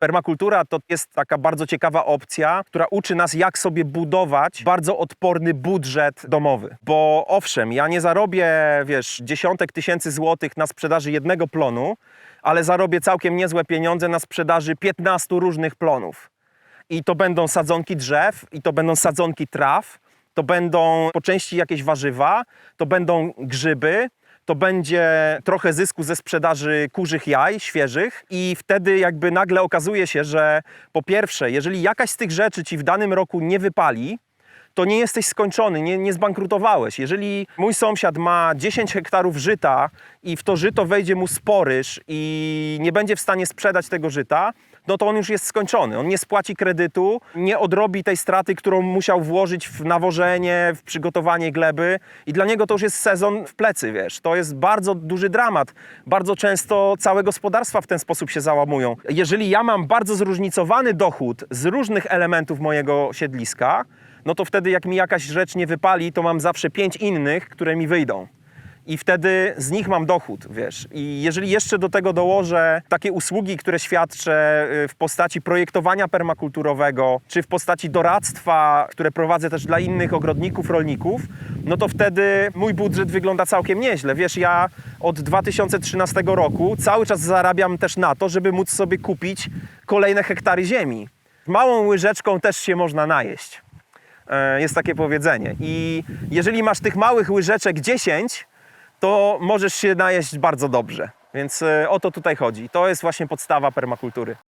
Permakultura to jest taka bardzo ciekawa opcja, która uczy nas, jak sobie budować bardzo odporny budżet domowy. Bo owszem, ja nie zarobię, wiesz, dziesiątek tysięcy złotych na sprzedaży jednego plonu, ale zarobię całkiem niezłe pieniądze na sprzedaży 15 różnych plonów. I to będą sadzonki drzew, i to będą sadzonki traw, to będą po części jakieś warzywa, to będą grzyby, to będzie trochę zysku ze sprzedaży kurzych jaj świeżych i wtedy jakby nagle okazuje się, że po pierwsze, jeżeli jakaś z tych rzeczy ci w danym roku nie wypali, to nie jesteś skończony, nie, nie zbankrutowałeś. Jeżeli mój sąsiad ma 10 hektarów żyta i w to żyto wejdzie mu sporyż i nie będzie w stanie sprzedać tego żyta, no to on już jest skończony. On nie spłaci kredytu, nie odrobi tej straty, którą musiał włożyć w nawożenie, w przygotowanie gleby i dla niego to już jest sezon w plecy, wiesz. To jest bardzo duży dramat. Bardzo często całe gospodarstwa w ten sposób się załamują. Jeżeli ja mam bardzo zróżnicowany dochód z różnych elementów mojego siedliska, no to wtedy jak mi jakaś rzecz nie wypali, to mam zawsze pięć innych, które mi wyjdą. I wtedy z nich mam dochód, wiesz. I jeżeli jeszcze do tego dołożę takie usługi, które świadczę y, w postaci projektowania permakulturowego, czy w postaci doradztwa, które prowadzę też dla innych ogrodników, rolników, no to wtedy mój budżet wygląda całkiem nieźle. Wiesz, ja od 2013 roku cały czas zarabiam też na to, żeby móc sobie kupić kolejne hektary ziemi. Małą łyżeczką też się można najeść. E, Jest takie powiedzenie. I jeżeli masz tych małych łyżeczek 10, to możesz się najeść bardzo dobrze. Więc e, o to tutaj chodzi. To jest właśnie podstawa permakultury.